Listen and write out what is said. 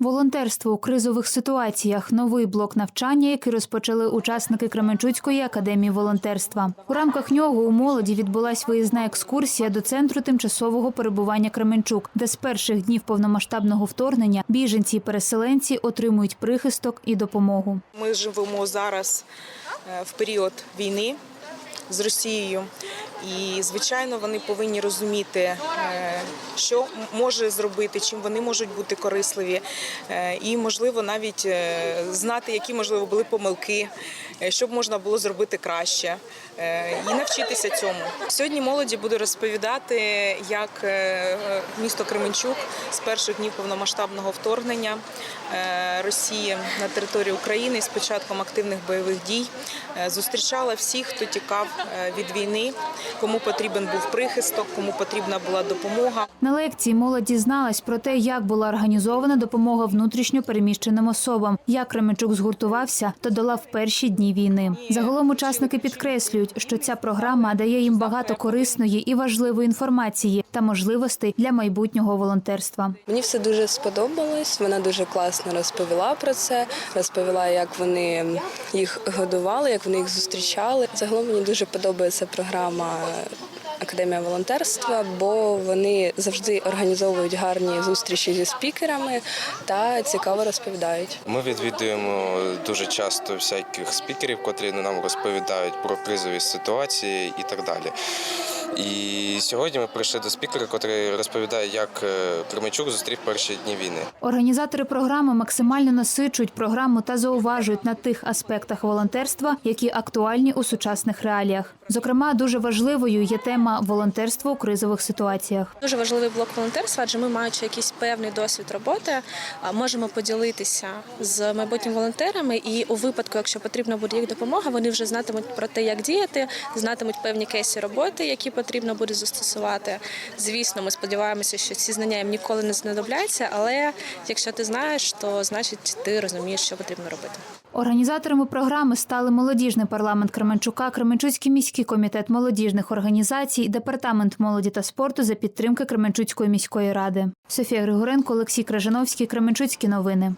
Волонтерство у кризових ситуаціях новий блок навчання, який розпочали учасники Кременчуцької академії волонтерства. У рамках нього у молоді відбулась виїзна екскурсія до центру тимчасового перебування Кременчук, де з перших днів повномасштабного вторгнення біженці і переселенці отримують прихисток і допомогу. Ми живемо зараз е, в період війни з Росією, і звичайно вони повинні розуміти, е, що може зробити, чим вони можуть бути корисливі, е, і можливо навіть е, знати, які можливо були помилки, що б можна було зробити краще, і навчитися цьому. Сьогодні молоді буду розповідати, як місто Кременчук з перших днів повномасштабного вторгнення Росії на територію України з початком активних бойових дій зустрічала всіх, хто тікав від війни, кому потрібен був прихисток, кому потрібна була допомога. На лекції молодь дізналась про те, як була організована допомога внутрішньо переміщеним особам, як Кременчук згуртувався та долав перші дні війни. Загалом учасники підкреслюють, що ця програма дає їм багато корисної і важливої інформації та можливостей для майбутнього волонтерства. Мені все дуже сподобалось. Вона дуже класно розповіла про це, розповіла, як вони їх годували, як вони їх зустрічали. Загалом мені дуже подобається програма. Академія волонтерства, бо вони завжди організовують гарні зустрічі зі спікерами та цікаво розповідають. Ми відвідуємо дуже часто всяких спікерів, котрі нам розповідають про кризові ситуації і так далі. І сьогодні ми прийшли до спікера, який розповідає, як е, Кременчук зустрів перші дні війни. Організатори програми максимально насичують програму та зауважують на тих аспектах волонтерства, які актуальні у сучасних реаліях. Зокрема, дуже важливою є тема волонтерства у кризових ситуаціях. Дуже важливий блок волонтерства, адже ми, маючи якийсь певний досвід роботи, а, можемо поділитися з майбутніми волонтерами. І у випадку, якщо потрібна буде їх допомога, вони вже знатимуть про те, як діяти, знатимуть певні кейси роботи, які потрібно буде застосувати. Звісно, ми сподіваємося, що ці знання їм ніколи не знадобляться, але якщо ти знаєш, то значить ти розумієш, що потрібно робити. Організаторами програми стали молодіжний парламент Кременчука, Кременчуцький міський комітет молодіжних організацій, департамент молоді та спорту за підтримки Кременчуцької міської ради. Софія Григоренко, Олексій Кражановський, Кременчуцькі новини.